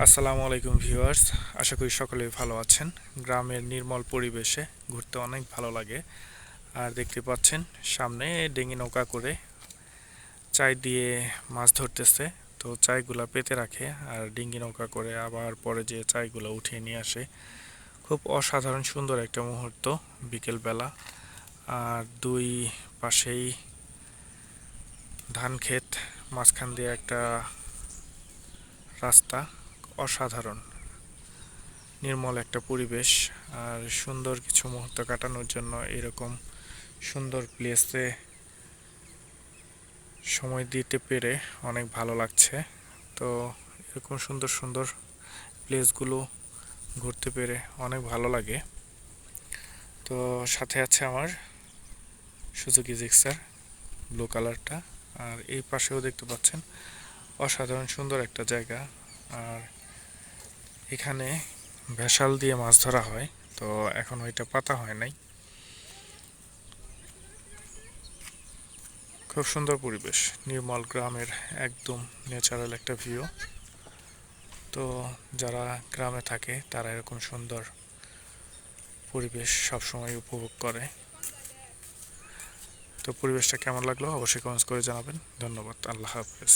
আসসালামু আলাইকুম ভিউয়ার্স, আশা করি সকলেই ভালো আছেন। গ্রামের নির্মল পরিবেশে ঘুরতে অনেক ভালো লাগে। আর দেখতে পাচ্ছেন, সামনে ডেঙ্গি নৌকা করে চাই দিয়ে মাছ ধরতেছে। তো চাইগুলা পেতে রাখে আর ডিঙ্গি নৌকা করে আবার পরে যে চাইগুলো উঠিয়ে নিয়ে আসে। খুব অসাধারণ সুন্দর একটা মুহূর্ত বিকেলবেলা। আর দুই পাশেই ধান ক্ষেত, মাঝখান দিয়ে একটা রাস্তা। অসাধারণ। নির্মল একটা পরিবেশ আর সুন্দর কিছু মুহূর্ত কাটানোর জন্য এরকম সুন্দর প্লেসে সময় দিতে পেরে অনেক ভালো লাগছে। তো এরকম সুন্দর সুন্দর প্লেসগুলো ঘুরতে পেরে অনেক ভালো লাগে। তো সাথে আছে আমার সুজুকি জিক্সার ব্লু কালারটা আর এই পাশেও দেখতে পাচ্ছেন অসাধারণ সুন্দর একটা জায়গা। আর এখানে ভেসাল দিয়ে মাছ ধরা হয়, তো এখন ওইটা পাতা হয় নাই। খুব সুন্দর পরিবেশ, নির্মল গ্রামের একদম ন্যাচারাল একটা ভিউ তো যারা গ্রামে থাকে, তারা এরকম সুন্দর পরিবেশ সবসময় উপভোগ করে। তো পরিবেশটা কেমন লাগল? অবশ্যই কমেন্টস করে জানাবেন। ধন্যবাদ, আল্লাহ হাফেজ।